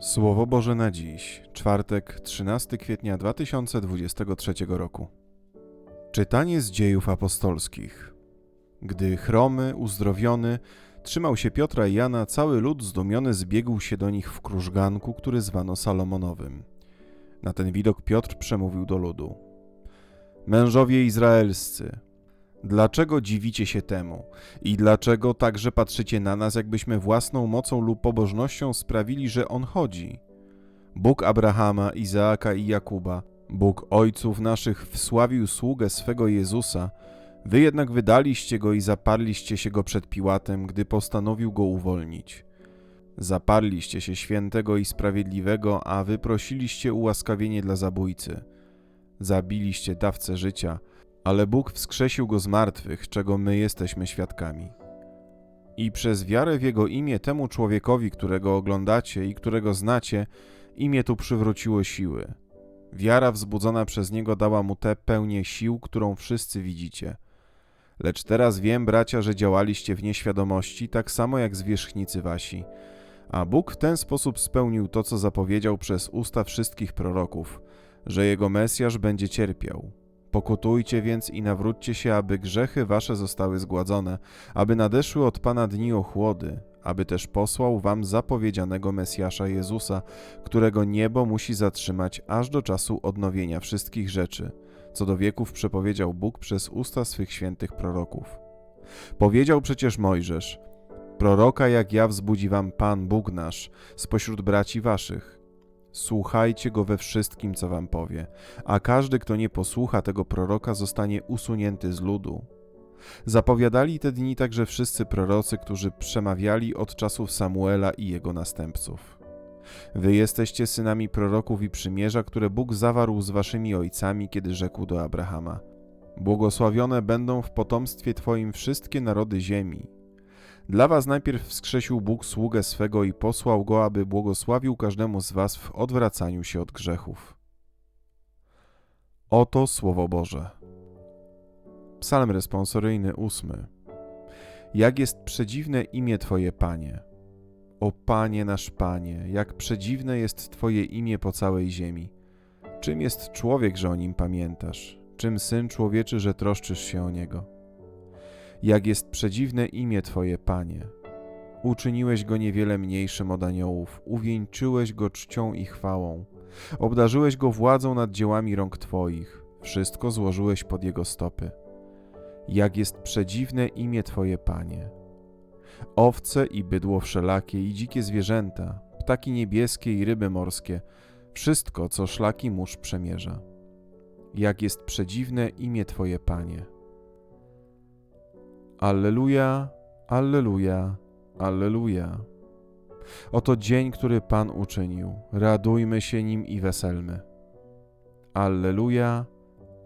Słowo Boże na dziś, czwartek, 13 kwietnia 2023 roku. Czytanie z dziejów apostolskich. Gdy chromy, uzdrowiony, trzymał się Piotra i Jana, cały lud zdumiony zbiegł się do nich w krużganku, który zwano Salomonowym. Na ten widok Piotr przemówił do ludu. Mężowie izraelscy, dlaczego dziwicie się temu? I dlaczego także patrzycie na nas, jakbyśmy własną mocą lub pobożnością sprawili, że On chodzi? Bóg Abrahama, Izaaka i Jakuba, Bóg ojców naszych wsławił sługę swego Jezusa, wy jednak wydaliście go i zaparliście się go przed Piłatem, gdy postanowił go uwolnić. Zaparliście się świętego i sprawiedliwego, a wyprosiliście ułaskawienie dla zabójcy. Zabiliście dawcę życia, ale Bóg wskrzesił go z martwych, czego my jesteśmy świadkami. I przez wiarę w Jego imię temu człowiekowi, którego oglądacie i którego znacie, imię tu przywróciło siły. Wiara wzbudzona przez Niego dała mu tę pełnię sił, którą wszyscy widzicie. Lecz teraz wiem, bracia, że działaliście w nieświadomości, tak samo jak zwierzchnicy wasi. A Bóg w ten sposób spełnił to, co zapowiedział przez usta wszystkich proroków, że Jego Mesjasz będzie cierpiał. Pokutujcie więc i nawróćcie się, aby grzechy wasze zostały zgładzone, aby nadeszły od Pana dni ochłody, aby też posłał wam zapowiedzianego Mesjasza Jezusa, którego niebo musi zatrzymać aż do czasu odnowienia wszystkich rzeczy, co do wieków przepowiedział Bóg przez usta swych świętych proroków. Powiedział przecież Mojżesz, proroka jak ja wzbudzi wam Pan Bóg nasz spośród braci waszych, Słuchajcie go we wszystkim, co wam powie, a każdy, kto nie posłucha tego proroka, zostanie usunięty z ludu. Zapowiadali te dni także wszyscy prorocy, którzy przemawiali od czasów Samuela i jego następców. Wy jesteście synami proroków i przymierza, które Bóg zawarł z waszymi ojcami, kiedy rzekł do Abrahama: Błogosławione będą w potomstwie Twoim wszystkie narody ziemi, dla was najpierw wskrzesił Bóg sługę swego i posłał go, aby błogosławił każdemu z was w odwracaniu się od grzechów. Oto Słowo Boże. Psalm responsoryjny ósmy. Jak jest przedziwne imię Twoje, Panie. O Panie nasz Panie, jak przedziwne jest Twoje imię po całej ziemi. Czym jest człowiek, że o nim pamiętasz? Czym syn człowieczy, że troszczysz się o niego? Jak jest przedziwne imię Twoje, Panie. Uczyniłeś go niewiele mniejszym od aniołów, uwieńczyłeś go czcią i chwałą, obdarzyłeś go władzą nad dziełami rąk Twoich, wszystko złożyłeś pod jego stopy. Jak jest przedziwne imię Twoje, Panie. Owce i bydło wszelakie i dzikie zwierzęta, ptaki niebieskie i ryby morskie, wszystko, co szlaki mórz przemierza. Jak jest przedziwne imię Twoje, Panie. Alleluja, Alleluja, Alleluja. Oto dzień, który Pan uczynił. Radujmy się nim i weselmy. Alleluja,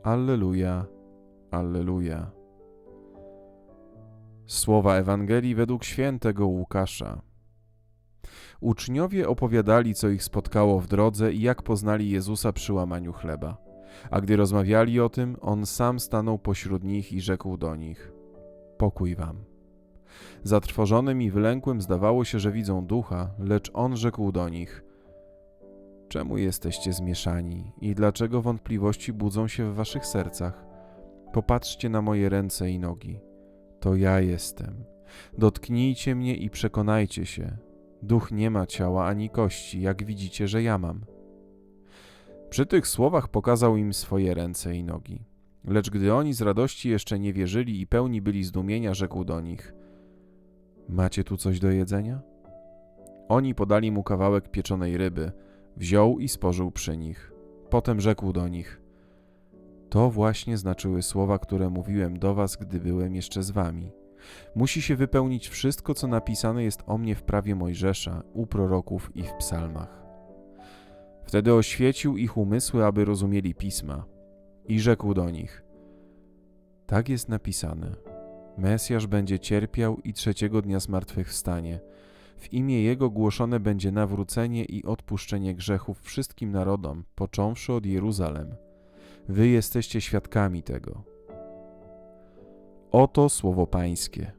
Alleluja, Alleluja. Słowa Ewangelii według świętego Łukasza. Uczniowie opowiadali, co ich spotkało w drodze i jak poznali Jezusa przy łamaniu chleba. A gdy rozmawiali o tym, on sam stanął pośród nich i rzekł do nich: pokój wam. Zatrwożonym i wylękłym zdawało się, że widzą ducha, lecz on rzekł do nich: Czemu jesteście zmieszani i dlaczego wątpliwości budzą się w waszych sercach? Popatrzcie na moje ręce i nogi. To ja jestem. Dotknijcie mnie i przekonajcie się. Duch nie ma ciała ani kości, jak widzicie, że ja mam. Przy tych słowach pokazał im swoje ręce i nogi. Lecz gdy oni z radości jeszcze nie wierzyli i pełni byli zdumienia, rzekł do nich: Macie tu coś do jedzenia? Oni podali mu kawałek pieczonej ryby, wziął i spożył przy nich. Potem rzekł do nich: To właśnie znaczyły słowa, które mówiłem do was, gdy byłem jeszcze z wami. Musi się wypełnić wszystko, co napisane jest o mnie w prawie Mojżesza, u proroków i w psalmach. Wtedy oświecił ich umysły, aby rozumieli pisma i rzekł do nich: Tak jest napisane. Mesjasz będzie cierpiał i trzeciego dnia zmartwychwstanie. W imię Jego głoszone będzie nawrócenie i odpuszczenie grzechów wszystkim narodom, począwszy od Jeruzalem. Wy jesteście świadkami tego. Oto słowo Pańskie.